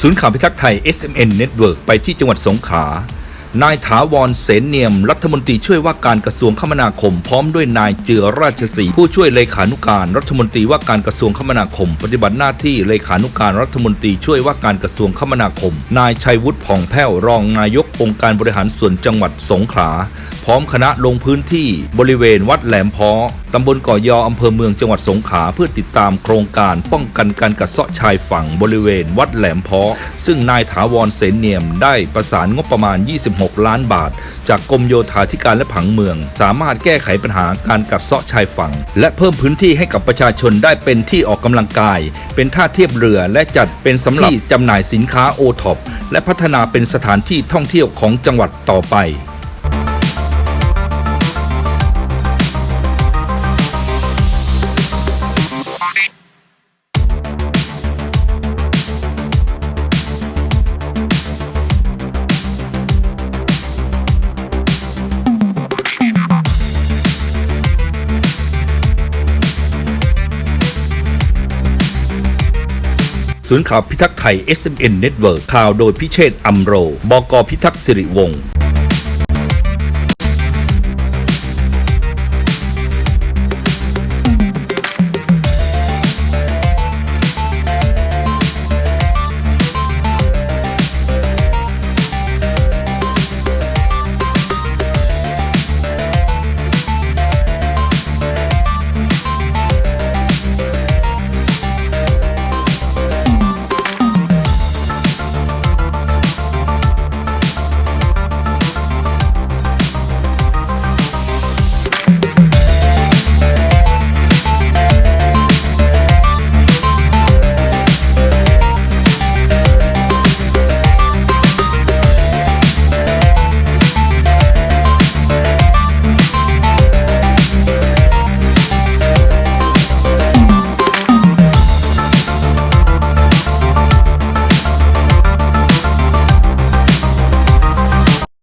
ศูนย์ข่าวพิทักษ์ไทย SMN Network ไปที่จังหวัดสงขลานายถาวรเสนเนียม รัฐมนตรีช่วยว่าการกระทรวงคมนาคม พร้อมด้วยนายเจือราชศรีผู้ช่วยเลขานุการ รัฐมนตรีว่าการกระทรวงคมนาคม ปฏิบัติหน้าที่เลขานุการรัฐมนตรีช่วยว่าการกระทรวงคมนาคม นายชัยวุฒิผ่องแผ้วรองนายกองค์การบริหารส่วนจังหวัดสงขลาพร้อมคณะลงพื้นที่บริเวณวัดแหลมเพาะ ตำบลก่อยออำเภอเมืองจังหวัดสงขลาเพื่อติดตามโครงการป้องกันการกัดเซาะชายฝั่งบริเวณวัดแหลมเพาะ ซึ่งนายถาวรเสนเนียมได้ประสานงบประมาณ 26 ล้านบาท จากกรมโยธาธิการและผังเมือง สามารถแก้ไขปัญหาการกัดเซาะชายฝั่ง และเพิ่มพื้นที่ให้กับประชาชนได้เป็นที่ออกกำลังกาย เป็นท่าเทียบเรือและจัดเป็นสำหรับจำหน่ายสินค้าโอท็อปและพัฒนาเป็นสถานที่ท่องเที่ยวของจังหวัดต่อไป ศูนย์ข่าวพิทักษ์ไทย SMN Network ข่าวโดยพิเชษฐ์อัมโร บกพิทักษ์สิริวงศ์